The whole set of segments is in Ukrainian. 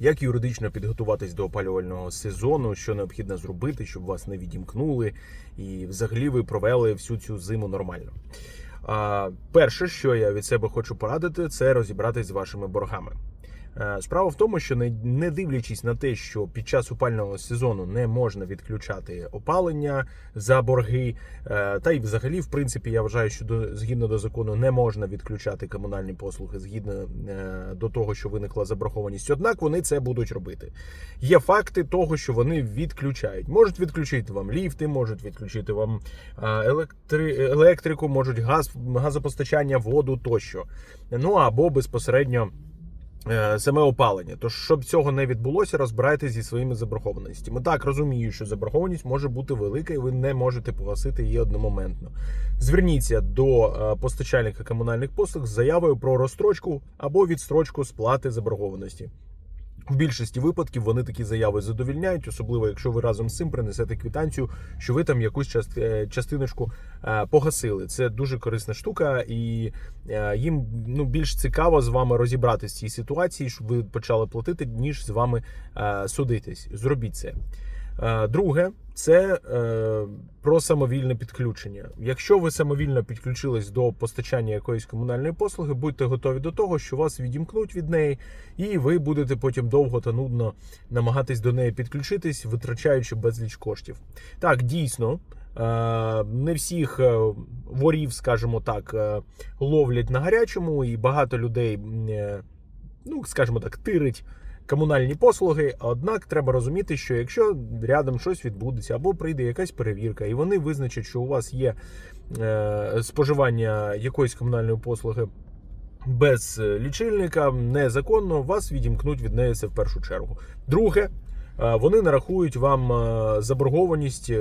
як юридично підготуватись до опалювального сезону, що необхідно зробити, щоб вас не відімкнули, і взагалі ви провели всю цю зиму нормально. Перше, що я від себе хочу порадити, це розібратись з вашими боргами. Е, Справа в тому, що не, дивлячись на те, що під час опального сезону не можна відключати опалення за борги, е, та й взагалі, в принципі, я вважаю, що до, згідно до закону не можна відключати комунальні послуги згідно е, до того, що виникла заборгованість. Однак вони це будуть робити. Є факти того, що вони відключають. Можуть відключити вам ліфти, можуть відключити вам електри, електрику, можуть газ, газопостачання, воду тощо. Ну або безпосередньо. Е, Саме опалення, тож щоб цього не відбулося, розбирайтеся зі своїми заборгованостями. Так розумію, що заборгованість може бути велика, і ви не можете погасити її одномоментно. Зверніться до е, постачальника комунальних послуг з заявою про розстрочку або відстрочку сплати заборгованості. В більшості випадків вони такі заяви задовільняють, особливо якщо ви разом з цим принесете квитанцію, що ви там якусь е, частиночку е, погасили. Це дуже корисна штука, і е, їм ну більш цікаво з вами розібратися в цій ситуації, щоб ви почали платити, ніж з вами судитись. Зробіть це. Е, Друге, це е, про самовільне підключення. Якщо ви самовільно підключились до постачання якоїсь комунальної послуги, будьте готові до того, що вас відімкнуть від неї, і ви будете потім довго та нудно намагатись до неї підключитись, витрачаючи безліч коштів. Так, дійсно. е, Не всіх ворів, скажімо так, ловлять на гарячому, і багато людей, ну скажімо так, тирить комунальні послуги. Однак треба розуміти, що якщо рядом щось відбудеться, або прийде якась перевірка, і вони визначать, що у вас є е, споживання якоїсь комунальної послуги. Без е, лічильника незаконно вас відімкнуть від неї це в першу чергу. Друге, е, вони нарахують вам заборгованість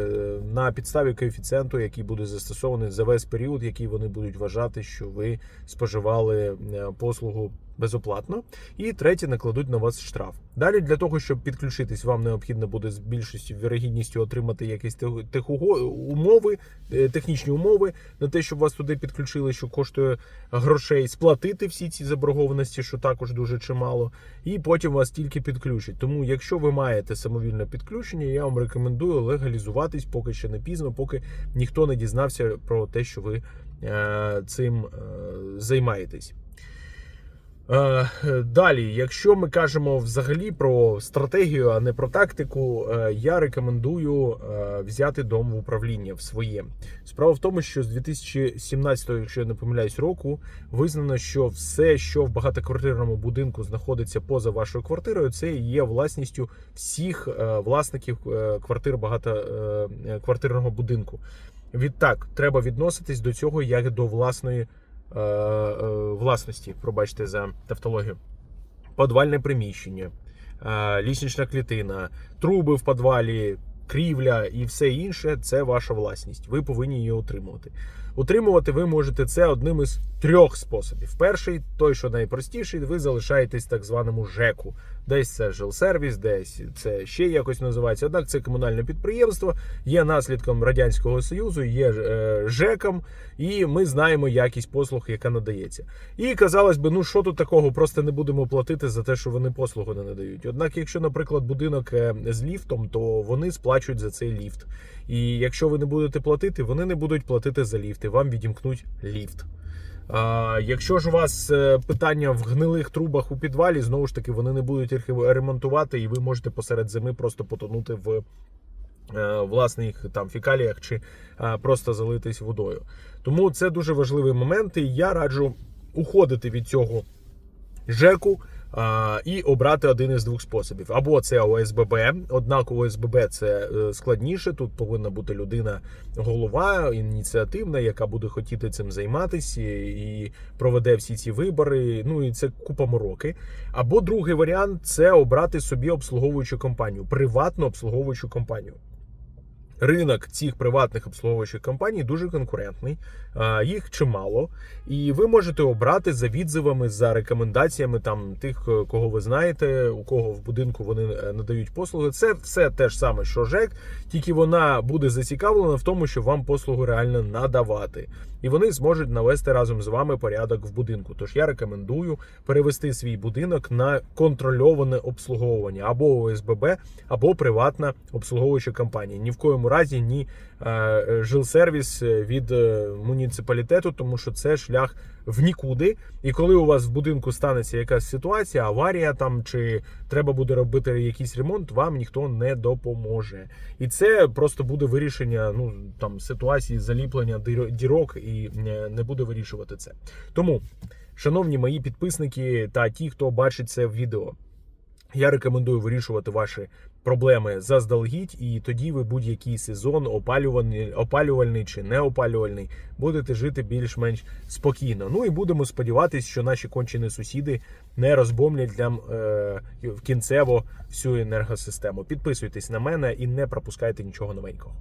на підставі коефіцієнту, який буде застосований за весь період, який вони будуть вважати, що ви споживали послугу безоплатно. І третє, накладуть на вас штраф. Далі для того, щоб підключитись, вам необхідно буде з більшістю вірогідністю отримати якісь техуго- умови, е, технічні умови на те, щоб вас туди підключили, що коштує грошей, сплатити всі ці заборгованості, що також дуже чимало, і потім вас тільки підключать. Тому, якщо ви маєте самовільне підключення, я вам рекомендую легалізуватись, поки ще не пізно, поки ніхто не дізнався про те, що ви е, цим е, займаєтесь. Е, Далі, якщо ми кажемо взагалі про стратегію, а не про тактику, е, я рекомендую е, взяти дом в управління в своє. Справа в тому, що з 2017, якщо я не помиляюсь, року визнано, що все, що в багатоквартирному будинку знаходиться поза вашою квартирою, це є власністю всіх власників квартир багатоквартирного будинку. Відтак, треба відноситись до цього як до власної власності, пробачте за тавтологію. Подвальне приміщення, е, ліснична клітина, труби в подвалі, крівля і все інше це ваша власність. Ви повинні її утримувати. Утримувати ви можете це одним із трьох способів. Перший, той, що найпростіший, ви залишаєтесь так званому ЖЕКу. Десь це жилсервіс, десь це ще якось називається. Однак це комунальне підприємство, є наслідком радянського союзу, є е, ЖЕКом, і ми знаємо якість послуг, яка надається. І казалось би, ну що тут такого, просто не будемо платити за те, що вони послугу не надають. Однак, якщо, наприклад, будинок е, з ліфтом, то вони сплачують за цей ліфт. І якщо ви не будете платити, вони не будуть платити за ліфт, і вам відімкнуть ліфт. А, якщо ж у вас е, питання в гнилих трубах у підвалі, знову ж таки вони не будуть їх ремонтувати, і ви можете посеред зими просто потонути в е, власних там фекаліях чи е, просто залитись водою. Тому це дуже важливий момент, і я раджу уходити від цього ЖЕКу і обрати один із двох способів. Або це ОСББ, однак ОСББ це е, складніше. Тут повинна бути людина, голова ініціативна, яка буде хотіти цим займатися і проведе всі ці вибори. Ну і це купа мороки. Або другий варіант це обрати собі обслуговуючу компанію, приватну обслуговуючу компанію. Ринок цих приватних обслуговуючих компаній дуже конкурентний, їх чимало, і ви можете обрати за відзивами, за рекомендаціями там тих, е, кого ви знаєте, у кого в будинку вони е, надають послуги. Це все те ж саме, що ЖЕК, тільки вона буде зацікавлена в тому, щоб вам послугу реально надавати. І вони зможуть навести разом з вами порядок в будинку. Тож я рекомендую перевести свій будинок на контрольоване обслуговування або ОСББ, або приватна обслуговуюча компанія. Ні в коєму разі ні е, жилсервіс від е, муніципалітету, тому що це шлях в нікуди. І коли у вас в будинку станеться якась ситуація, аварія там чи треба буде робити якийсь ремонт, вам ніхто не допоможе. І це просто буде вирішення ну там ситуації заліплення дірок і е, не буде вирішувати це. Тому, шановні мої підписники та ті, хто бачить це відео. Я рекомендую вирішувати ваші проблеми заздалегідь, і тоді ви будь-який сезон, опалювальний, опалювальний чи не опалювальний, будете жити більш-менш спокійно. Ну і будемо сподіватися, що наші кончені сусіди не розбомлять нам е, кінцево всю енергосистему. Підписуйтесь на мене і не пропускайте нічого новенького.